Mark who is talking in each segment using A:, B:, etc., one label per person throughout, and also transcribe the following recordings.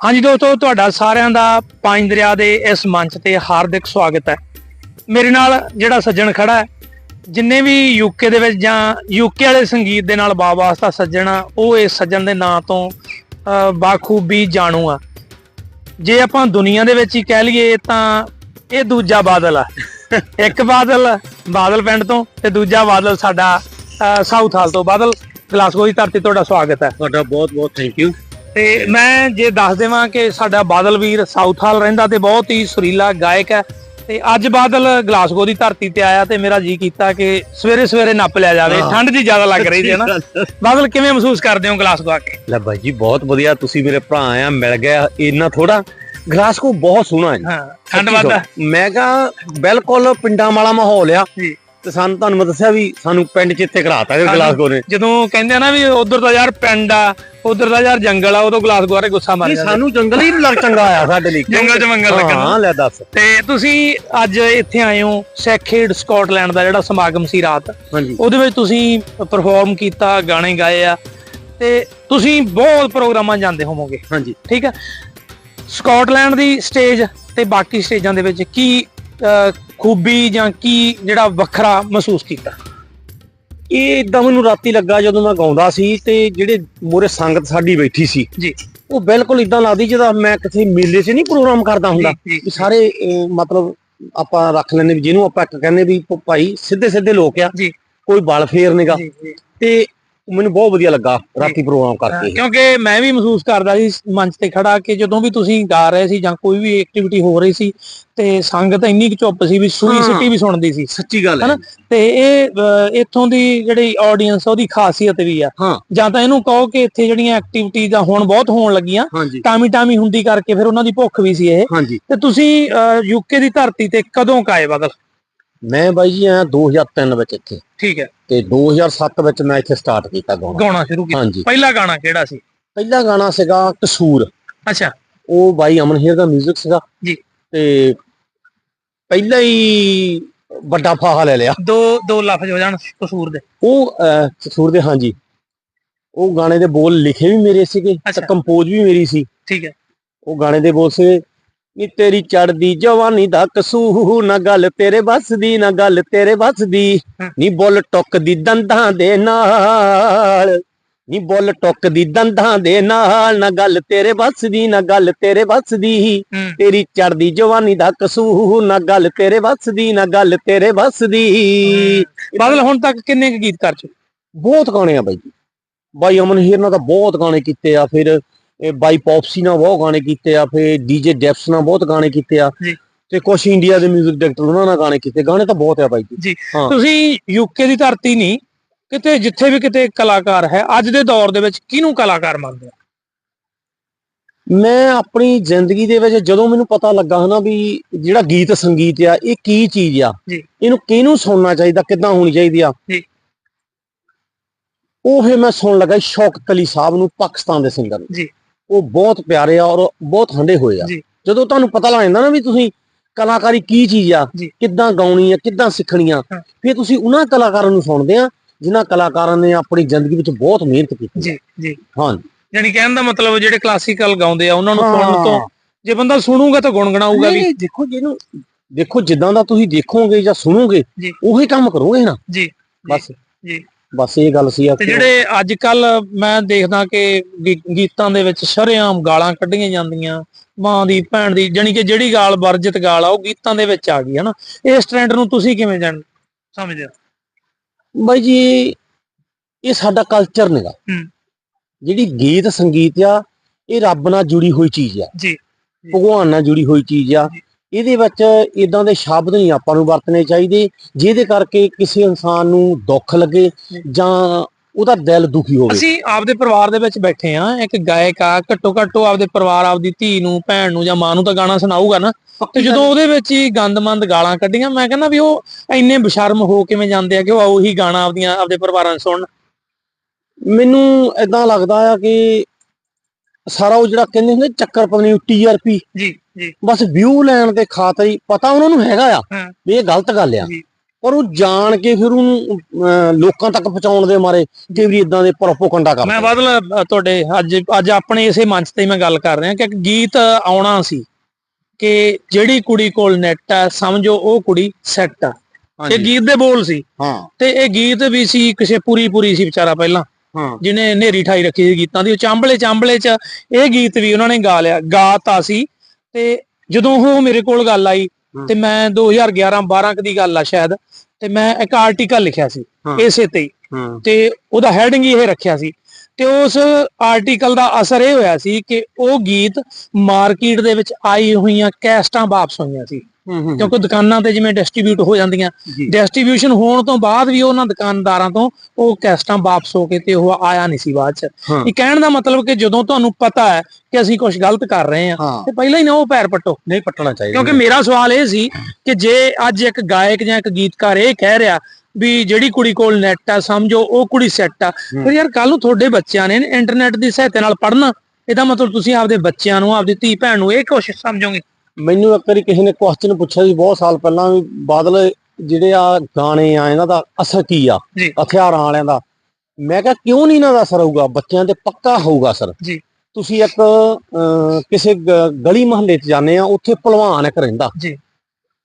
A: ਹਾਂਜੀ ਦੋਸਤੋ, ਤੁਹਾਡਾ ਸਾਰਿਆਂ ਦਾ ਪੰਜ ਦਰਿਆ ਦੇ ਇਸ ਮੰਚ ਤੇ ਹਾਰਦਿਕ ਸਵਾਗਤ ਹੈ। ਮੇਰੇ ਨਾਲ ਜਿਹੜਾ ਸੱਜਣ ਖੜਾ ਹੈ, ਜਿੰਨੇ ਵੀ ਯੂਕੇ ਦੇ ਵਿੱਚ ਜਾਂ ਯੂਕੇ ਵਾਲੇ ਸੰਗੀਤ ਦੇ ਨਾਲ ਵਾਸਤਾ ਸੱਜਣ ਆ, ਉਹ ਇਸ ਸੱਜਣ ਦੇ ਨਾਂ ਤੋਂ ਬਾਖੂਬੀ ਜਾਣੂ ਆ। ਜੇ ਆਪਾਂ ਦੁਨੀਆ ਦੇ ਵਿੱਚ ਹੀ ਕਹਿ ਲਈਏ ਤਾਂ ਇਹ ਦੂਜਾ ਬਾਦਲ ਆ। ਇੱਕ ਬਾਦਲ ਬਾਦਲ ਪਿੰਡ ਤੋਂ ਤੇ ਦੂਜਾ ਬਾਦਲ ਸਾਡਾ ਸਾਊਥ ਹਾਲ ਤੋਂ। ਬਾਦਲ ਗਲਾਸਗੋ ਦੀ ਧਰਤੀ ਤੁਹਾਡਾ ਸਵਾਗਤ ਹੈ।
B: ਤੁਹਾਡਾ ਬਹੁਤ ਬਹੁਤ ਥੈਂਕ ਯੂ
A: ਤੇ ਮੈਂ ਜੇ ਦੱਸ ਦੇਵਾਂ ਕਿ ਸਾਡਾ ਬਾਦਲ ਵੀਰ ਸਾਊਥ ਹਾਲ ਰਹਿੰਦਾ ਤੇ ਬਹੁਤ ਹੀ ਸੁਰੀਲਾ ਗਾਇਕ ਹੈ ਤੇ ਅੱਜ ਬਾਦਲ ਗਲਾਸਗੋ ਦੀ ਧਰਤੀ ਤੇ ਆਇਆ ਤੇ ਮੇਰਾ ਜੀ ਕੀਤਾ ਕਿ ਸਵੇਰੇ ਸਵੇਰੇ ਨੱਪ ਲਿਆ ਜਾਵੇ। ਠੰਡ ਜੀ ਜ਼ਿਆਦਾ ਲੱਗ ਰਹੀ ਸੀ ਨਾ? ਬਾਦਲ ਕਿਵੇਂ ਮਹਿਸੂਸ ਕਰਦੇ ਹੋ ਗਲਾਸਗੋ ਆ ਕੇ?
B: ਲੈ ਬਾਈ ਜੀ ਬਹੁਤ ਵਧੀਆ। ਤੁਸੀਂ ਮੇਰੇ ਭਰਾ ਆ ਮਿਲ ਗਿਆ ਇੰਨਾ ਥੋੜਾ ਗਲਾਸਕੋ ਬਹੁਤ ਸੋਹਣਾ ਹੈ
A: ਹਾਂ ਠੰਡ
B: ਸੋ- ਮੈਂ ਕਹਾ ਬਿਲਕੁਲ ਪਿੰਡਾਂ ਵਾਲਾ ਮਾਹੌਲ ਆ।
A: ਜੀ।
B: ਤੇ ਸਾਨੂੰ ਤੁਹਾਨੂੰ ਮੈਂ ਦੱਸਿਆ ਵੀ ਸਾਨੂੰ ਪਿੰਡ ਚ ਇੱਥੇ ਘਰਾਤਾ ਗਲਾਸਕੋ ਨੇ।
A: ਜਦੋਂ ਕਹਿੰਦੇ ਆ ਨਾ ਵੀ ਉਧਰ ਤਾਂ ਯਾਰ ਪਿੰਡ ਆ ਉਧਰ ਤਾਂ ਯਾਰ ਜੰਗਲ ਆ ਉਦੋਂ ਗਲਾਸਗੋ ਬਾਰੇ ਗੁੱਸਾ ਮਾਰ
B: ਨਹੀਂ
A: ਜਾਂਦਾ।
B: ਸਾਨੂੰ ਜੰਗਲ ਹੀ ਲੱਗ ਚੰਗਾ ਆ ਸਾਡੇ ਲਈ।
A: ਜੰਗਲ ਚ ਮੰਗਲ ਲੱਗਣਾ।
B: ਹਾਂ ਲੈ ਦੱਸ।
A: ਤੇ ਤੁਸੀਂ ਅੱਜ ਇੱਥੇ ਆਏ ਹੋ ਸੈਖੇਡ ਸਕਾਟਲੈਂਡ ਦਾ ਜਿਹੜਾ ਸਮਾਗਮ ਸੀ ਰਾਤ। ਉਹਦੇ ਵਿੱਚ ਤੁਸੀਂ ਪਰਫਾਰਮ ਕੀਤਾ ਗਾਣੇ ਗਾਏ ਆ। ਤੇ ਤੁਸੀਂ ਬਹੁਤ ਪ੍ਰੋਗਰਾਮਾਂ ਜਾਂਦੇ ਹੋਵੋਗੇ।
B: ਹਾਂਜੀ।
A: ਠੀਕ ਹੈ ਸਕਾਟਲੈਂਡ ਦੀ ਸਟੇਜ ਤੇ ਬਾਕੀ ਸਟੇਜਾਂ ਦੇ ਵਿੱਚ ਕੀ ਖੂਬੀ ਜਾਂ ਕੀ ਜਿਹੜਾ ਵੱਖਰਾ ਮਹਿਸੂਸ ਕੀਤਾ?
B: ਇਹ ਇਦਾਂ ਮੈਨੂੰ ਰਾਤੀ ਲੱਗਾ ਜਦੋਂ ਮੈਂ ਗਾਉਂਦਾ ਸੀ ਤੇ ਜਿਹੜੇ ਮੋਰੇ ਸੰਗਤ ਸਾਡੀ ਬੈਠੀ ਸੀ
A: ਜੀ।
B: ਉਹ ਬਿਲਕੁਲ ਇਦਾਂ ਲੱਗਦੀ ਜਿੱਦਾਂ ਮੈਂ ਕਿਸੇ ਮੇਲੇ 'ਚ ਨਹੀਂ ਪ੍ਰੋਗਰਾਮ ਕਰਦਾ ਹੁੰਦਾ। ਸਾਰੇ ਮਤਲਬ ਆਪਾਂ ਰੱਖ ਵੀ ਜਿਹਨੂੰ ਆਪਾਂ ਇੱਕ ਕਹਿੰਦੇ ਵੀ ਭਾਈ ਸਿੱਧੇ ਸਿੱਧੇ ਲੋਕ ਆ
A: ਜੀ।
B: ਕੋਈ ਬਲ ਫੇਰ
A: ਜੀ।
B: ਤੇ ਮੈਨੂੰ ਬਹੁਤ ਵਧੀਆ ਲੱਗਾ ਰਾਤੀ ਪ੍ਰੋਗਰਾਮ ਕਰਕੇ
A: ਕਿਉਂਕਿ ਮੈਂ ਵੀ ਮਹਿਸੂਸ ਕਰਦਾ ਸੀ ਮੰਚ ਤੇ ਖੜਾ ਕਿ ਜਦੋਂ ਵੀ ਤੁਸੀਂ ਗਾ ਰਹੇ ਸੀ ਜਾਂ ਕੋਈ ਵੀ ਐਕਟੀਵਿਟੀ ਹੋ ਰਹੀ ਸੀ ਤੇ ਸੰਗਤ ਇੰਨੀ ਚੁੱਪ ਸੀ ਵੀ ਸੂਈ
B: ਹਾਂ।
A: ਸਿੱਟੀ ਵੀ ਸੁਣਦੀ ਸੀ।
B: ਸੱਚੀ ਗੱਲ
A: ਹਨਾ? ਤੇ ਇਹ ਇੱਥੋਂ ਦੀ ਜਿਹੜੀ ਆਡੀਅנס ਉਹਦੀ ਖਾਸੀਅਤ ਵੀ ਆ।
B: ਹਾਂ।
A: ਜਾਂ ਤਾਂ ਇਹਨੂੰ ਕਹੋ ਕਿ ਇੱਥੇ ਜਿਹੜੀਆਂ ਐਕਟੀਵਿਟੀਜ਼ ਆ ਹੁਣ ਬਹੁਤ ਹੋਣ ਲੱਗੀਆਂ। ਟਾਮੀ ਟਾਮੀ ਹੁੰਦੀ ਕਰਕੇ ਫਿਰ ਉਹਨਾਂ ਦੀ ਭੁੱਖ ਵੀ ਸੀ ਇਹ। ਤੇ ਤੁਸੀਂ ਯੂਕੇ ਦੀ ਧਰਤੀ ਤੇ ਕਦੋਂ ਕਾਏ ਬਦਲ?
B: ਮੈਂ ਬਾਈ ਜੀ ਆਇਆ 2003 ਵਿੱਚ ਇੱਥੇ।
A: ਠੀਕ ਹੈ।
B: ਤੇ 2007 ਵਿੱਚ ਮੈਂ ਇੱਥੇ ਸਟਾਰਟ ਕੀਤਾ ਗਾਉਣਾ।
A: ਗਾਉਣਾ ਸ਼ੁਰੂ ਕੀਤਾ।
B: ਹਾਂਜੀ।
A: ਪਹਿਲਾ ਗਾਣਾ ਕਿਹੜਾ ਸੀ?
B: ਪਹਿਲਾ ਗਾਣਾ ਸੀਗਾ ਕਸੂਰ।
A: ਅੱਛਾ।
B: ਉਹ ਬਾਈ ਅਮਨ ਹੇਰ ਦਾ 뮤직 ਸੀਗਾ।
A: ਜੀ।
B: ਤੇ ਪਹਿਲਾ ਹੀ ਵੱਡਾ ਫਾਹਾ ਲੈ ਲਿਆ।
A: ਦੋ ਦੋ ਲਫ਼ਜ਼ ਹੋ ਜਾਣ ਕਸੂਰ ਦੇ।
B: ਉਹ ਅਹ, ਕਸੂਰ ਦੇ ਹਾਂਜੀ। ਉਹ ਗਾਣੇ ਦੇ ਬੋਲ ਲਿਖੇ ਵੀ ਮੇਰੇ ਸੀਗੇ।
A: ਅੱਛਾ।
B: ਤੇ ਕੰਪੋਜ਼ ਵੀ ਮੇਰੀ ਸੀ।
A: ਠੀਕ ਹੈ।
B: ਉਹ ਗਾਣੇ ਦੇ ਬੋਲ ਸੀ ਨੀ ਤੇਰੀ ਚੜਦੀ ਜਵਾਨੀ ਦਾ ਕਸੂਰ ਨਾ ਗੱਲ ਤੇਰੇ ਵੱਸ ਦੀ ਨਾ ਗੱਲ ਤੇਰੇ ਵੱਸ ਦੀ। ਨੀ ਬੁੱਲ ਟੁੱਕਦੀ ਦੰਦਾਂ ਦੇ ਨਾਲ ਨੀ ਬੁੱਲ ਟੁੱਕਦੀ ਦੰਦਾਂ ਦੇ ਨਾਲ ਨਾ ਗੱਲ ਤੇਰੇ ਵੱਸ ਦੀ ਨਾ ਗੱਲ ਤੇਰੇ ਵੱਸ ਦੀ। ਤੇਰੀ ਚੜਦੀ ਜਵਾਨੀ ਦਾ ਕਸੂਰ ਨਾ ਗੱਲ ਤੇਰੇ ਵੱਸ ਦੀ ਨਾ ਗੱਲ ਤੇਰੇ ਵੱਸ ਦੀ।
A: ਬਾਦਲ ਹੁਣ ਤੱਕ ਕਿੰਨੇ ਗੀਤ ਕਰ ਚੁੱਕੇ?
B: ਬਹੁਤ ਗਾਣੇ ਆ ਬਾਈ ਬਾਈ ਅਮਨ ਹੀਰ ਨਾਲ ਤਾਂ ਬਹੁਤ ਗਾਣੇ ਕੀਤੇ ਆ ਫਿਰ ਇਹ ਬਾਈ ਪੌਪਸੀ ਨਾਲ ਬਹੁਤ ਗਾਣੇ ਕੀਤੇ ਆ ਫਿਰ ਡੀਜੇ ਡੈਪਸ ਨਾਲ ਬਹੁਤ ਗਾਣੇ ਕੀਤੇ ਆ
A: ਜੀ।
B: ਤੇ ਕੁਛ ਇੰਡੀਆ ਦੇ 뮤직 ਡਾਇਰੈਕਟਰ ਉਹਨਾਂ ਨਾਲ ਗਾਣੇ ਕੀਤੇ ਗਾਣੇ ਤਾਂ ਬਹੁਤ ਆ ਬਾਈ ਜੀ।
A: ਤੁਸੀਂ ਯੂਕੇ ਦੀ ਧਰਤੀ ਨਹੀਂ ਕਿਤੇ ਜਿੱਥੇ ਵੀ ਕਿਤੇ ਕਲਾਕਾਰ ਹੈ ਅੱਜ ਦੇ ਦੌਰ ਦੇ ਵਿੱਚ ਕਿਹਨੂੰ ਕਲਾਕਾਰ ਮੰਨਦੇ ਆ
B: ਮੈਂ ਆਪਣੀ ਜ਼ਿੰਦਗੀ ਦੇ ਵਿੱਚ ਜਦੋਂ ਮੈਨੂੰ ਪਤਾ ਲੱਗਾ ਹਨਾ ਵੀ ਜਿਹੜਾ ਗੀਤ ਸੰਗੀਤ ਆ ਇਹ ਕੀ ਚੀਜ਼ ਆ। ਇਹਨੂੰ ਕਿਹਨੂੰ ਸੁਣਨਾ ਚਾਹੀਦਾ ਕਿੱਦਾਂ ਹੋਣੀ ਚਾਹੀਦੀ ਆ। ਉਹ ਫਿਰ ਮੈਂ ਸੁਣਨ ਲੱਗਾ ਸ਼ੌਕਤ ਅਲੀ ਸਾਹਿਬ ਨੂੰ ਪਾਕਿਸਤਾਨ ਦੇ ਸਿੰਗਰ
A: ਜੀ।
B: ਉਹ ਬਹੁਤ ਪਿਆਰੇ ਆ ਔਰ ਬਹੁਤ ਹੰਡੇ ਹੋਏ ਆ। ਜਦੋਂ ਤੁਹਾਨੂੰ ਪਤਾ ਲੱਗ ਜਾਂਦਾ ਨਾ ਵੀ ਤੁਸੀਂ ਕਲਾਕਾਰੀ ਕੀ ਚੀਜ਼ ਆ। ਕਿੱਦਾਂ ਗਾਉਣੀ ਆ ਕਿੱਦਾਂ ਸਿੱਖਣੀ ਆ। ਫਿਰ ਤੁਸੀਂ ਉਹਨਾਂ ਕਲਾਕਾਰਾਂ ਨੂੰ ਸੁਣਦੇ ਆ ਜਿਨ੍ਹਾਂ ਕਲਾਕਾਰਾਂ ਨੇ ਆਪਣੀ ਜ਼ਿੰਦਗੀ ਵਿੱਚ ਬਹੁਤ ਮਿਹਨਤ ਕੀਤੀ
A: ਜੀ ਜੀ
B: ਹਾਂ
A: ਯਾਨੀ ਕਹਿਣ ਦਾ ਮਤਲਬ ਜਿਹੜੇ ਕਲਾਸੀਕਲ ਗਾਉਂਦੇ ਆ ਉਹਨਾਂ ਨੂੰ। ਸੁਣਨ ਤੋਂ ਜੇ ਬੰਦਾ ਸੁਣੂਗਾ ਤਾਂ ਗੁਣਗਣਾਊਗਾ ਵੀ
B: ਦੇਖੋ ਜਿਹਨੂੰ ਦੇਖੋ ਜਿੱਦਾਂ ਦਾ ਤੁਸੀਂ ਦੇਖੋਗੇ ਜਾਂ ਸੁਣੋਗੇ। ਉਹੀ ਕੰਮ ਕਰੋਗੇ ਨਾ
A: ਜੀ
B: ਬਸ
A: ਜੀ।
B: ਬਸ ਇਹ ਗੱਲ ਸੀ ਆ
A: ਤੇ ਜਿਹੜੇ ਅੱਜ ਕੱਲ ਮੈਂ ਦੇਖਦਾ ਕਿ ਗੀਤਾਂ ਦੇ ਵਿੱਚ ਸ਼ਰੇਆਮ ਗਾਲਾਂ ਕੱਢੀਆਂ ਜਾਂਦੀਆਂ ਮਾਂ ਦੀ ਭੈਣ ਦੀ ਜਾਣੀ ਕਿ ਜਿਹੜੀ ਗਾਲ ਵਰਜਿਤ ਗਾਲ ਆ ਉਹ ਗੀਤਾਂ ਦੇ ਵਿੱਚ ਆ ਗਈ ਹਨਾ? ਇਸ ਟ੍ਰੈਂਡ ਨੂੰ ਤੁਸੀਂ ਕਿਵੇਂ ਜਾਣ ਸਮਝਦੇ ਹੋ?
B: ਬਾਈ ਜੀ ਇਹ ਸਾਡਾ ਕਲਚਰ ਨੇਗਾ। ਜਿਹੜੀ ਗੀਤ ਸੰਗੀਤ ਆ ਇਹ ਰੱਬ ਨਾਲ ਜੁੜੀ ਹੋਈ ਚੀਜ਼ ਆ।
A: ਜੀ।
B: ਭਗਵਾਨ ਨਾਲ ਜੁੜੀ ਹੋਈ ਚੀਜ਼ ਆ। ਇਹਦੇ ਵਿੱਚ ਇਦਾਂ ਦੇ ਸ਼ਬਦ ਨਹੀਂ ਆਪਾਂ ਨੂੰ ਵਰਤਣੇ ਚਾਹੀਦੇ ਜਿਹਦੇ ਕਰਕੇ ਕਿਸੇ ਇਨਸਾਨ ਨੂੰ ਦੁੱਖ ਲੱਗੇ
A: ਜੀ।
B: ਉਹਦਾ ਦਿਲ ਦੁਖੀ ਹੋਵੇ।
A: ਅਸੀਂ ਆਪਦੇ ਪਰਿਵਾਰ ਦੇ ਵਿੱਚ ਬੈਠੇ ਆ ਇੱਕ ਗਾਇਕ ਆ ਘੱਟੋ ਘੱਟ ਆਪਦੇ ਪਰਿਵਾਰ ਆਪਦੀ ਧੀ ਨੂੰ ਭੈਣ ਨੂੰ ਜਾਂ ਮਾਂ ਨੂੰ ਤਾਂ ਗਾਣਾ ਸੁਣਾਊਗਾ ਨਾ। ਤੇ ਜਦੋਂ ਉਹਦੇ ਵਿੱਚ ਹੀ ਗੰਦਮੰਦ ਗਾਲਾਂ ਕੱਢੀਆਂ ਮੈਂ ਕਹਿੰਦਾ ਵੀ ਉਹ ਇੰਨੇ ਬਸ਼ਰਮ ਹੋ ਕਿਵੇਂ ਜਾਂਦੇ ਆ ਕਿ ਉਹ ਉਹੀ ਗਾਣਾ ਆਪਦੀਆਂ ਆਪਦੇ ਪਰਿਵਾਰਾਂ ਨੂੰ ਸੁਣਨ।
B: ਮੈਨੂੰ ਇਦਾਂ ਲੱਗਦਾ ਆ ਕਿ ਸਾਰਾ ਉਹ ਜਿਹੜਾ ਕਹਿੰਦੇ ਹੁੰਦੇ ਚੱਕਰ ਪਤਾ ਨਹੀਂ ਟੀਆਰਪੀ
A: ਜੀ ਜੀ।
B: ਬਸ ਵਿਊ ਲੈਣ ਦੇ ਖਾਤਰ ਹੀ ਪਤਾ ਉਹਨਾਂ ਨੂੰ ਹੈਗਾ ਆ। ਵੀ ਇਹ ਗਲਤ ਗੱਲ ਆ। ਪਰ ਉਹ ਜਾਣ ਕੇ ਫਿਰ ਉਹਨੂੰ ਲੋਕਾਂ ਤੱਕ ਪਹੁੰਚਾਉਣ ਦੇ ਮਾਰੇ ਕਈ ਵਾਰੀ ਇਦਾਂ ਦੇ ਪ੍ਰੋਪੋਗੰਡਾ ਕਰਦੇ
A: ਮੈਂ ਬਦਲ ਤੁਹਾਡੇ ਅੱਜ ਅੱਜ ਆਪਣੇ ਇਸੇ ਮੰਚ ਤੇ ਮੈਂ ਗੱਲ ਕਰ ਰਿਹਾ ਕਿ ਇੱਕ ਗੀਤ ਆਉਣਾ ਸੀ ਕਿ ਜਿਹੜੀ ਕੁੜੀ ਕੋਲ ਨੈਟ ਆ ਸਮਝੋ ਉਹ ਕੁੜੀ ਸੈੱਟ ਆ। ਇਹ ਗੀਤ ਦੇ ਬੋਲ ਸੀ।
B: ਹਾਂ।
A: ਤੇ ਇਹ ਗੀਤ ਵੀ ਸੀ ਕਿਸੇ ਪੂਰੀ ਪੂਰੀ ਸੀ ਵਿਚਾਰਾ ਪਹਿਲਾਂ।
B: ਹਾਂ।
A: ਜਿਹਨੇ ਨੇਰੀ ਠਾਈ ਰੱਖੀ ਸੀ ਗੀਤਾਂ ਦੀ ਉਹ ਚਾਂਬਲੇ ਚਾਂਬਲੇ ਚ ਇਹ ਗੀਤ ਵੀ ਉਹਨਾਂ ਨੇ ਗਾ ਲਿਆ ਗਾਤਾ ਸੀ। ਤੇ ਜਦੋਂ ਉਹ ਮੇਰੇ ਕੋਲ ਗੱਲ ਆਈ। ਤੇ ਮੈਂ 2011 12 ਕ ਦੀ ਗੱਲ ਆ ਸ਼ਾਇਦ ਤੇ ਮੈਂ ਇੱਕ ਆਰਟੀਕਲ ਲਿਖਿਆ ਸੀ। ਇਸੇ ਤੇ ਹੀ। ਤੇ ਉਹਦਾ ਹੈਡਿੰਗ ਹੀ ਇਹ ਰੱਖਿਆ ਸੀ। ਤੇ ਉਸ ਆਰਟੀਕਲ ਦਾ ਅਸਰ ਇਹ ਹੋਇਆ ਸੀ ਕਿ ਉਹ ਗੀਤ ਮਾਰਕੀਟ ਦੇ ਵਿੱਚ ਆਈ ਹੋਈਆਂ ਕੈਸਟਾਂ ਵਾਪਸ ਹੋਈਆਂ ਸੀ। ਕਿਉਂਕਿ ਦੁਕਾਨਾਂ ਤੇ ਜਿਵੇਂ ਡਿਸਟ੍ਰੀਬਿਊਟ ਹੋ ਜਾਂਦੀਆਂ। ਡਿਸਟ੍ਰੀਬਿਊਸ਼ਨ ਹੋਣ ਤੋਂ ਬਾਅਦ ਵੀ ਉਹਨਾਂ ਦੁਕਾਨਦਾਰਾਂ ਤੋਂ ਉਹ ਕੈਸਟਾਂ ਵਾਪਸ ਹੋ ਕੇ ਤੇ ਉਹ ਆਇਆ ਨਹੀਂ ਸੀ ਬਾਅਦ ਚ। ਇਹ ਕਹਿਣ ਦਾ ਮਤਲਬ ਕਿ ਜਦੋਂ ਤੁਹਾਨੂੰ ਪਤਾ ਹੈ ਕਿ ਅਸੀਂ ਕੁਝ ਗਲਤ ਕਰ ਰਹੇ ਹਾਂ ਤੇ ਪਹਿਲਾਂ ਹੀ ਨਾ ਉਹ ਪੈਰ ਪੱਟੋ।
B: ਨਹੀਂ ਪੱਟਣਾ ਚਾਹੀਦਾ।
A: ਕਿਉਂਕਿ ਮੇਰਾ ਸਵਾਲ ਇਹ ਸੀ ਕਿ ਜੇ ਅੱਜ ਇੱਕ ਗਾਇਕ ਜਾਂ ਇੱਕ ਗੀਤਕਾਰ ਇਹ ਕਹਿ ਰਿਹਾ ਵੀ ਜਿਹੜੀ ਕੁੜੀ ਕੋਲ ਨੈਟ ਆ ਸਮਝੋ ਉਹ ਕੁੜੀ ਸੈੱਟ ਆ ਫਿਰ ਯਾਰ ਕੱਲ ਨੂੰ ਤੁਹਾਡੇ ਬੱਚਿਆਂ ਨੇ ਇੰਟਰਨੈਟ ਦੀ ਸਹਾਇਤਾ ਨਾਲ ਪੜ੍ਹਨਾ। ਇਹਦਾ ਮਤਲਬ ਤੁਸੀਂ ਆਪਦੇ ਬੱਚਿਆਂ ਨੂੰ ਆਪਦੀ ਧੀ ਭੈਣ ਨੂੰ ਇਹ ਕੋਸ਼ਿਸ਼ ਸਮਝੋਗੇ?
B: ਮੈਨੂੰ ਇੱਕ ਵਾਰੀ ਕਿਸੇ ਨੇ ਕੁਐਸਚਨ ਪੁੱਛਿਆ ਸੀ ਬਹੁਤ ਸਾਲ ਪਹਿਲਾਂ ਵੀ ਬਾਦਲ ਜਿਹੜੇ ਆ ਗਾਣੇ ਆ ਇਹਨਾਂ ਦਾ ਅਸਰ ਕੀ ਆ। ਹਥਿਆਰਾਂ ਵਾਲਿਆਂ ਦਾ ਮੈਂ ਕਿਹਾ ਕਿਉਂ ਨਹੀਂ ਇਹਨਾਂ ਦਾ ਅਸਰ ਹੋਊਗਾ ਬੱਚਿਆਂ ਤੇ ਪੱਕਾ ਹੋਊਗਾ ਅਸਰ
A: ਜੀ।
B: ਤੁਸੀਂ ਇੱਕ ਕਿਸੇ ਗਲੀ ਮਹੱਲੇ 'ਚ ਜਾਂਦੇ ਆ ਉੱਥੇ ਭਲਵਾਨ ਇੱਕ ਰਹਿੰਦਾ
A: ਜੀ।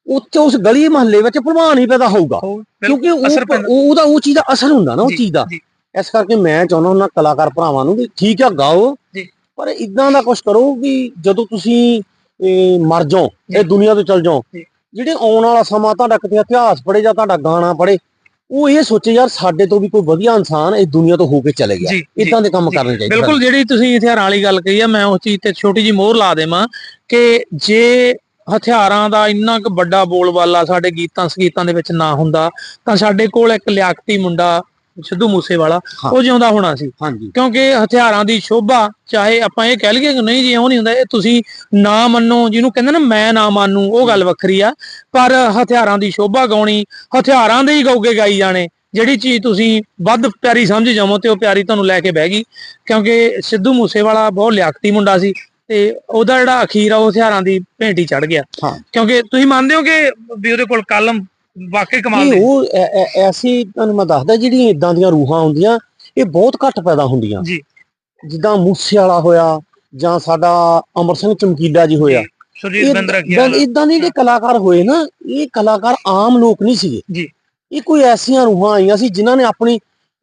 B: ਉੱਥੇ ਉਸ ਗਲੀ ਮਹੱਲੇ ਵਿੱਚ ਭਲਵਾਨ ਹੀ ਪੈਦਾ ਹੋਊਗਾ ਕਿਉਂਕਿ ਉਹਦਾ ਉਹ ਚੀਜ਼ ਦਾ ਅਸਰ ਹੁੰਦਾ ਨਾ ਉਹ ਚੀਜ਼ ਦਾ। ਇਸ ਕਰਕੇ ਮੈਂ ਚਾਹੁੰਦਾ ਉਹਨਾਂ ਕਲਾਕਾਰ ਭਰਾਵਾਂ ਨੂੰ ਵੀ ਠੀਕ ਆ ਗਾਓ
A: ਜੀ।
B: ਪਰ ਇਦਾਂ ਦਾ ਕੁਝ ਕਰੋ ਵੀ ਜਦੋਂ ਤੁਸੀਂ ਇਹ, ਮਰ ਜਾਓ। ਇਹ ਦੁਨੀਆ ਤੋਂ ਚਲ ਜਾਓ। ਜਿਹੜੇ ਆਉਣ ਵਾਲਾ ਸਮਾਂ ਤੁਹਾਡਾ ਕਿਤੇ ਇਤਿਹਾਸ ਪੜ੍ਹੇ ਜਾਂ ਤੁਹਾਡਾ ਗਾਣਾ ਪੜ੍ਹੇ ਉਹ ਇਹ ਸੋਚੇ ਯਾਰ ਸਾਡੇ ਤੋਂ ਵੀ ਕੋਈ ਵਧੀਆ ਇਨਸਾਨ ਇਸ ਦੁਨੀਆ ਤੋਂ ਹੋ ਕੇ ਚਲੇ ਗਿਆ ਇਦਾਂ ਦੇ ਕੰਮ। ਕਰਨੇ ਚਾਹੀਦੇ
A: ਬਿਲਕੁਲ ਜਿਹੜੀ ਤੁਸੀਂ ਹਥਿਆਰਾਂ ਵਾਲੀ ਗੱਲ ਕਹੀ ਆ ਮੈਂ ਉਸ ਚੀਜ਼ ਤੇ ਛੋਟੀ ਜੀ ਮੋਹਰ ਲਾ ਦੇਵਾਂ ਕਿ ਜੇ ਹਥਿਆਰਾਂ ਦਾ ਇੰਨਾ ਕੁ ਵੱਡਾ ਬੋਲਬਾਲਾ ਸਾਡੇ ਗੀਤਾਂ ਸੰਗੀਤਾਂ ਦੇ ਵਿੱਚ ਨਾ ਹੁੰਦਾ ਤਾਂ ਸਾਡੇ ਕੋਲ ਇੱਕ ਲਿਆਕਤੀ ਮੁੰਡਾ ਸਿੱਧੂ ਮੂਸੇਵਾਲਾ। ਉਹ ਜਿਉਂਦਾ ਹੋਣਾ ਸੀ।
B: ਹਾਂਜੀ।
A: ਕਿਉਂਕਿ ਹਥਿਆਰਾਂ ਦੀ ਸ਼ੋਭਾ ਚਾਹੇ ਆਪਾਂ ਇਹ ਕਹਿ ਲਈਏ ਕਿ ਨਹੀਂ ਜੀ ਉਹ ਨਹੀਂ ਹੁੰਦਾ। ਇਹ ਤੁਸੀਂ ਨਾ ਮੰਨੋ ਜਿਹਨੂੰ ਕਹਿੰਦੇ ਨਾ ਮੈਂ ਨਾ ਮੰਨੂ ਉਹ ਗੱਲ ਵੱਖਰੀ ਆ। ਪਰ ਹਥਿਆਰਾਂ ਦੀ ਸ਼ੋਭਾ ਗਾਉਣੀ ਹਥਿਆਰਾਂ ਦੇ ਹੀ ਗਾਉਗੇ ਗਾਈ ਜਾਣੇ। ਜਿਹੜੀ ਚੀਜ਼ ਤੁਸੀਂ ਵੱਧ ਪਿਆਰੀ ਸਮਝ ਜਾਵੋ ਤੇ ਉਹ ਪਿਆਰੀ ਤੁਹਾਨੂੰ ਲੈ ਕੇ ਬਹਿ ਗਈ। ਕਿਉਂਕਿ ਸਿੱਧੂ ਮੂਸੇਵਾਲਾ ਬਹੁਤ ਲਿਆਕਤੀ ਮੁੰਡਾ ਸੀ ਤੇ ਉਹਦਾ ਜਿਹੜਾ ਅਖੀਰ ਆ ਉਹ ਹਥਿਆਰਾਂ ਦੀ ਭੇਂਟੀ ਚੜ ਗਿਆ। ਕਿਉਂਕਿ ਤੁਸੀਂ ਮੰਨਦੇ ਹੋ ਕਿ ਵੀ ਉਹਦੇ ਕੋਲ ਕਲਮ ਵਾਕਈ ਕਮਾਲ ਦੀ
B: ਉਹ ਐ- ਐ- ਐਸੀ ਤੁਹਾਨੂੰ ਮੈਂ ਦੱਸਦਾ ਜਿਹੜੀਆਂ ਇਦਾਂ ਦੀਆਂ ਰੂਹਾਂ ਹੁੰਦੀਆਂ ਇਹ ਬਹੁਤ ਘੱਟ ਪੈਦਾ ਹੁੰਦੀਆਂ।
A: ਜੀ।
B: ਜਿੱਦਾਂ ਮੂਸੇ ਵਾਲਾ ਹੋਇਆ ਜਾਂ ਸਾਡਾ ਅਮਰ ਸਿੰਘ ਚਮਕੀਲਾ ਜੀ ਹੋਇਆ।
A: ਸੁਰਜੀਤ ਬਿੰਦਰ
B: ਇਦਾਂ ਇਦਾਂ ਦੇ ਜਿਹੜੇ ਕਲਾਕਾਰ ਹੋਏ ਨਾ ਇਹ ਕਲਾਕਾਰ ਆਮ ਲੋਕ ਨਹੀਂ ਸੀਗੇ।
A: ਜੀ।
B: ਇਹ ਕੋਈ ਐਸੀਆਂ ਰੂਹਾਂ ਆਈਆਂ ਸੀ ਜਿਨ੍ਹਾਂ ਨੇ ਆਪਣੀ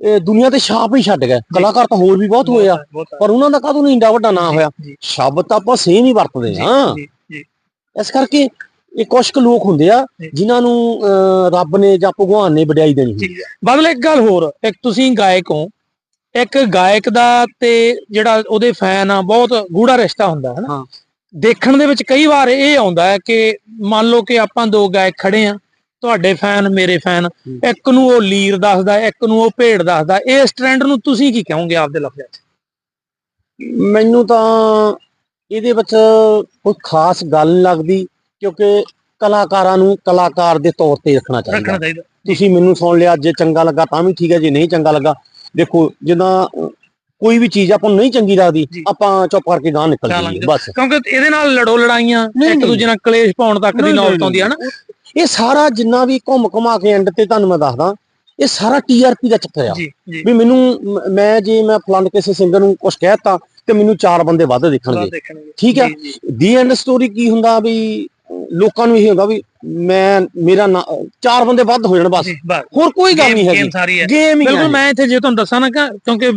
B: ਅਹ, ਦੁਨੀਆ ਤੇ ਛਾਪ ਹੀ ਛੱਡ ਗਏ। ਕਲਾਕਾਰ ਤਾਂ ਹੋਰ ਵੀ ਬਹੁਤ ਹੋਏ ਆ ਪਰ ਉਹਨਾਂ ਦਾ ਕਦੋਂ ਨਹੀਂ ਇੰਡਾ ਵੱਡਾ ਨਾਂ ਹੋਇਆ?
A: ਜੀ।
B: ਸ਼ਬਦ ਤਾਂ ਆਪਾਂ ਸੇਮ ਹੀ ਵਰਤਦੇ ਹਾਂ।
A: ਜੀ ਜੀ।
B: ਇਸ ਕਰਕੇ ਇਹ ਕੁਝ ਕੁ ਲੋਕ ਹੁੰਦੇ ਆ। ਜਿਨ੍ਹਾਂ ਨੂੰ ਰੱਬ ਨੇ ਜਾਂ ਭਗਵਾਨ ਨੇ ਵਡਿਆਈ ਦੇਣੀ ਹੁੰਦੀ
A: ਜੀ ਬਦਲ ਇੱਕ ਗੱਲ ਹੋਰ ਇੱਕ ਤੁਸੀਂ ਗਾਇਕ ਹੋ ਇੱਕ ਗਾਇਕ ਦਾ ਤੇ ਜਿਹੜਾ ਉਹਦੇ ਫੈਨ ਆ ਬਹੁਤ ਗੂੜਾ ਰਿਸ਼ਤਾ ਹੁੰਦਾ ਹੈ ਨਾ
B: ਹਾਂ।
A: ਦੇਖਣ ਦੇ ਵਿੱਚ ਕਈ ਵਾਰ ਇਹ ਆਉਂਦਾ ਹੈ ਕਿ ਮੰਨ ਲਓ ਕਿ ਆਪਾਂ ਦੋ ਗਾਇਕ ਖੜੇ ਆ ਤੁਹਾਡੇ ਫੈਨ ਮੇਰੇ ਫੈਨ ਇੱਕ ਨੂੰ ਉਹ ਲੀਰ ਦੱਸਦਾ ਇੱਕ ਨੂੰ ਉਹ ਭੇਡ ਦੱਸਦਾ ਇਸ ਟ੍ਰੈਂਡ ਨੂੰ ਤੁਸੀਂ ਕੀ ਕਹੋਗੇ ਆਪਦੇ ਲਫ਼ਜ਼ਾਂ 'ਚ?
B: ਮੈਨੂੰ ਤਾਂ ਇਹਦੇ ਵਿੱਚ ਕੋਈ ਖਾਸ ਗੱਲ ਲੱਗਦੀ। ਕਿਉਂਕਿ ਕਲਾਕਾਰਾਂ ਨੂੰ ਕਲਾਕਾਰ ਦੇ ਤੌਰ ਤੇ ਰੱਖਣਾ ਚਾਹੀਦਾ।
A: ਰੱਖਣਾ ਚਾਹੀਦਾ।
B: ਤੁਸੀਂ ਮੈਨੂੰ ਸੁਣ ਲਿਆ ਜੇ ਚੰਗਾ ਲੱਗਾ ਤਾਂ ਵੀ ਠੀਕ ਹੈ ਜੇ ਨਹੀਂ ਚੰਗਾ ਲੱਗਾ ਦੇਖੋ ਜਿੱਦਾਂ ਕੋਈ ਵੀ ਚੀਜ਼ ਆਪਾਂ ਨੂੰ ਨਹੀਂ ਚੰਗੀ ਲੱਗਦੀ। ਆਪਾਂ ਚੁੱਪ ਕਰਕੇ ਗਾਂ ਨਿਕਲ ਜਾਈਏ ਬਸ।
A: ਕਿਉਂਕਿ ਇਹਦੇ ਨਾਲ ਲੜੋ ਲੜਾਈਆਂ ਇੱਕ। ਦੂਜੇ ਨਾਲ ਕਲੇਸ਼ ਪਾਉਣ ਤੱਕ ਦੀ ਨੌਬਤ ਆਉਂਦੀ ਹੈ ਨਾ
B: ਇਹ ਸਾਰਾ ਜਿੰਨਾ ਵੀ ਘੁੰਮ ਘੁਮਾ ਕੇ ਐਂਡ ਤੇ ਤੁਹਾਨੂੰ ਮੈਂ ਦੱਸਦਾ ਇਹ ਸਾਰਾ ਟੀਆਰਪੀ ਦਾ ਚੱਕਰ ਆ। ਵੀ ਮੈਨੂੰ ਮ- ਜੇ ਮੈਂ ਫਲਾਣ ਕਿਸੇ ਸਿੰਗਰ ਨੂੰ ਕੁਝ ਕਹਿਤਾ ਤੇ ਮੈਨੂੰ ਚਾਰ ਬੰਦੇ ਵੱਧ ਦੇਖਣਗੇ। ਠੀਕ ਹੈ। ਦੀ ਐਂਡ ਸਟੋਰੀ ਕੀ ਹੁੰਦਾ ਵੀ ਲੋਕਾਂ ਨੂੰ ਇਹ ਹੁੰਦਾ ਵੀ ਮੈਂ ਮੇਰਾ ਨਾਂ- ਚਾਰ ਬੰਦੇ ਵੱਧ ਹੋ ਜਾਣ ਬਸ। ਹੋਰ ਕੋਈ ਗੱਲ ਨਹੀਂ ਹੈਗੀ। ਗੇਮ ਹੀ।
A: ਬਿਲਕੁਲ ਮੈਂ ਇੱਥੇ ਜੇ ਤੁਹਾਨੂੰ ਦੱਸਾਂ ਨਾ ਕਿ ਕਿਉਂਕਿ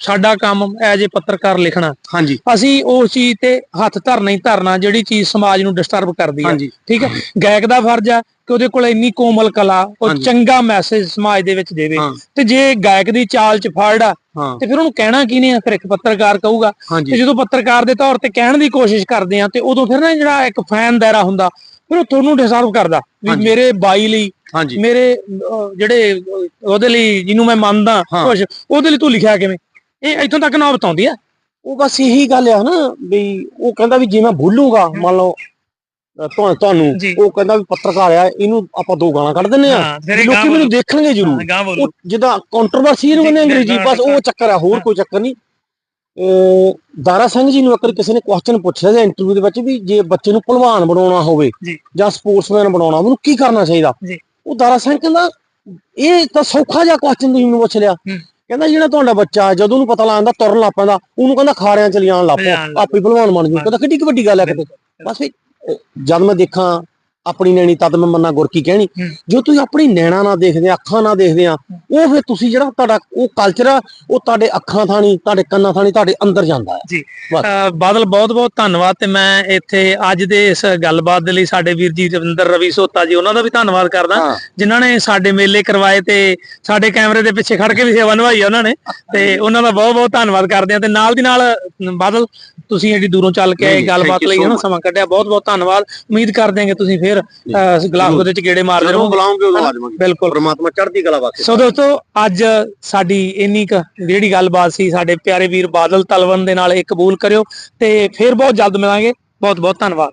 A: ਸਾਡਾ ਕੰਮ ਐਜ ਏ ਪੱਤਰਕਾਰ ਲਿਖਣਾ।
B: ਹਾਂਜੀ।
A: ਅਸੀਂ ਉਸ ਚੀਜ਼ ਤੇ ਹੱਥ ਧਰਨਾ ਹੀ ਧਰਨਾ ਜਿਹੜੀ ਚੀਜ਼ ਸਮਾਜ ਨੂੰ ਡਿਸਟਰਬ ਕਰਦੀ ਹੈ। ਠੀਕ ਹੈ? ਗਾਇਕ ਦਾ ਫਰਜ਼ ਆ ਕਿ ਉਹਦੇ ਕੋਲ ਇੰਨੀ ਕੋਮਲ ਕਲਾ ਉਹ। ਚੰਗਾ ਮੈਸੇਜ ਸਮਾਜ ਦੇ ਵਿੱਚ ਦੇਵੇ। ਤੇ ਜੇ ਗਾਇਕ ਦੀ ਚਾਲ ਚ ਫੜ ਆ ਤੇ ਫਿਰ ਉਹਨੂੰ ਕਹਿਣਾ ਕਿਹਨੇ ਆ? ਫਿਰ ਇੱਕ ਪੱਤਰਕਾਰ ਕਹੂਗਾ। ਤੇ ਜਦੋਂ ਪੱਤਰਕਾਰ ਦੇ ਤੌਰ ਤੇ ਕਹਿਣ ਦੀ ਕੋਸ਼ਿਸ਼ ਕਰਦੇ ਆ ਤੇ ਉਦੋਂ ਫਿਰ ਨਾ ਜਿਹੜਾ ਇੱਕ ਫੈਨ ਦਾਇਰਾ ਹੁੰਦਾ ਫਿਰ ਉਹ ਤੁਹਾਨੂੰ ਡਿਸਟਰਬ ਕਰਦਾ ਵੀ। ਮੇਰੇ ਬਾਈ ਲਈ
B: ਹਾਂਜੀ
A: ਮੇਰੇ ਜਿਹੜੇ ਉਹਦੇ ਲਈ ਜਿਹਨੂੰ ਮੈਂ ਮੰਨਦਾ। ਕੁਛ ਉਹਦੇ ਲਈ ਤੂੰ ਲਿਖਿਆ ਕਿਵੇਂ ਇਹ ਇੱਥੋਂ ਤੱਕ ਨਾ ਬਤਾਉਂਦੀ ਆ
B: ਉਹ ਬਸ ਇਹੀ ਗੱਲ ਆ ਨਾ ਵੀ ਉਹ ਕਹਿੰਦਾ ਵੀ ਜੇ ਮੈਂ ਬੋਲੂਗਾ ਮੰਨ ਲਓ ਤੁਹਾਨੂੰ। ਉਹ ਕਹਿੰਦਾ ਵੀ ਪੱਤਰਕਾਰ ਆ ਇਹਨੂੰ ਆਪਾਂ ਦੋ ਗਾਲਾਂ ਕੱਢ ਦਿੰਨੇ ਆ ਲੋਕੀ ਮੈਨੂੰ ਦੇਖਣਗੇ ਜ਼ਰੂਰ ਜਿੱਦਾਂ ਕੰਟਰੋਵਰਸੀ ਇਹਨੂੰ ਕਹਿੰਦੇ ਅੰਗਰੇਜ਼ੀ ਬਸ ਉਹ ਚੱਕਰ ਆ ਹੋਰ। ਕੋਈ ਚੱਕਰ ਨਹੀਂ ਦਾਰਾ ਸਿੰਘ ਜੀ ਨੂੰ ਇੱਕ ਕਿਸੇ ਨੇ ਕੁਐਸਚਨ ਪੁੱਛਿਆ ਸੀ ਇੰਟਰਵਿਊ ਦੇ ਵਿੱਚ ਵੀ ਜੇ ਬੱਚੇ ਨੂੰ ਭਲਵਾਨ ਬਣਾਉਣਾ ਹੋਵੇ
A: ਜੀ।
B: ਸਪੋਰਟਸਮੈਨ ਬਣਾਉਣਾ ਉਹਨੂੰ ਕੀ ਕਰਨਾ ਚਾਹੀਦਾ। ਉਹ ਦਾਰਾ ਸਿੰਘ ਕਹਿੰਦਾ ਇਹ ਤਾਂ ਸੌਖਾ ਜਿਹਾ ਕੁਐਸਚਨ ਤੁਸੀਂ ਮੈਨੂੰ ਪੁੱਛ ਲਿਆ। ਕਹਿੰਦਾ ਜਿਹੜਾ ਤੁਹਾਡਾ ਬੱਚਾ ਜਦੋਂ ਉਹਨੂੰ ਪਤਾ ਲੱਗਦਾ ਤੁਰਨ ਲੱਗ ਪੈਂਦਾ ਉਹਨੂੰ ਕਹਿੰਦਾ ਖਾਰਿਆਂ ਚ ਲਿਆਉਣ ਲੱਗ
A: ਲੱਗ
B: ਆਪੇ ਭਲਵਾਨ ਬਣ ਜੂ ਕਹਿੰਦਾ ਕਿੱਡੀ ਕੁ ਵੱਡੀ ਗੱਲ ਹੈ ਕਿਤੇ ਬਸ ਜਦ ਮੈਂ ਦੇਖਾਂ ਆਪਣੀ ਨੈਣੀ ਤਦ ਮੈਂ ਮੰਨਾ ਗੁਰ ਕੀ ਕਹਿਣੀ। ਜੋ ਤੁਸੀਂ ਆਪਣੀ ਨੈਣਾ ਨਾਲ ਦੇਖਦੇ ਆ ਅੱਖਾਂ ਨਾਲ ਦੇਖਦੇ ਆ ਉਹ ਫਿਰ ਤੁਸੀਂ ਜਿਹੜਾ ਤੁਹਾਡਾ ਉਹ ਕਲਚਰ ਆ ਉਹ ਤੁਹਾਡੇ ਅੱਖਾਂ ਥਾਣੀ ਤੁਹਾਡੇ ਕੰਨਾਂ ਥਾਣੀ ਤੁਹਾਡੇ ਅੰਦਰ ਜਾਂਦਾ ਹੈ।
A: ਜੀ। ਬਾਦਲ ਬਹੁਤ ਬਹੁਤ ਧੰਨਵਾਦ ਤੇ ਮੈਂ ਇੱਥੇ ਅੱਜ ਦੇ ਇਸ ਗੱਲਬਾਤ ਦੇ ਲਈ ਸਾਡੇ ਵੀਰ ਜੀ ਰਵਿੰਦਰ ਰਵੀ ਸੋਤਾ ਜੀ ਉਹਨਾਂ ਦਾ ਵੀ ਧੰਨਵਾਦ ਕਰਦਾ। ਜਿਨ੍ਹਾਂ ਨੇ ਸਾਡੇ ਮੇਲੇ ਕਰਵਾਏ ਤੇ ਸਾਡੇ ਕੈਮਰੇ ਦੇ ਪਿੱਛੇ ਖੜ ਕੇ ਵੀ ਸੇਵਾ ਨਿਭਾਈ ਉਹਨਾਂ ਨੇ। ਤੇ ਉਹਨਾਂ ਦਾ ਬਹੁਤ ਬਹੁਤ ਧੰਨਵਾਦ ਕਰਦੇ ਆ ਤੇ ਨਾਲ ਦੀ ਨਾਲ ਬਾਦਲ ਤੁਸੀਂ ਐਡੀ ਦੂਰੋਂ ਚੱਲ ਕੇ ਆਏ ਗੱਲਬਾਤ ਲਈ ਹਨਾ. ਸਮਾਂ ਕੱਢਿਆ ਬਹੁਤ ਬਹੁਤ ਧੰਨਵਾਦ। ਉਮੀਦ ਕਰਦੇ ਹਾਂ ਕਿ ਤੁਸੀਂ ਫਿਰ ਗਲਾਸਗੋ ਦੇ ਵਿੱਚ ਗੇੜੇ ਮਾਰਦੇ
B: ਜਦੋਂ
A: ਰਹੋ
B: ਬੁਲਾਉਂਗੇ ਉਦੋਂ ਆ ਜਾਵਾਂਗੇ।
A: ਬਿਲਕੁਲ।
B: ਪਰਮਾਤਮਾ ਚੜ੍ਹਦੀ ਕਲਾ ਵਾਸਤੇ।
A: ਸੋ ਦੋਸਤੋ ਅੱਜ ਸਾਡੀ ਇੰਨੀ ਕੁ ਜਿਹੜੀ ਗੱਲਬਾਤ ਸੀ ਸਾਡੇ ਪਿਆਰੇ ਵੀਰ ਬਾਦਲ ਤਲਵਨ ਦੇ ਨਾਲ ਇਹ ਕਬੂਲ ਕਰਿਓ ਤੇ ਫਿਰ ਬਹੁਤ ਜਲਦ ਮਿਲਾਂਗੇ। ਬਹੁਤ ਬਹੁਤ ਧੰਨਵਾਦ।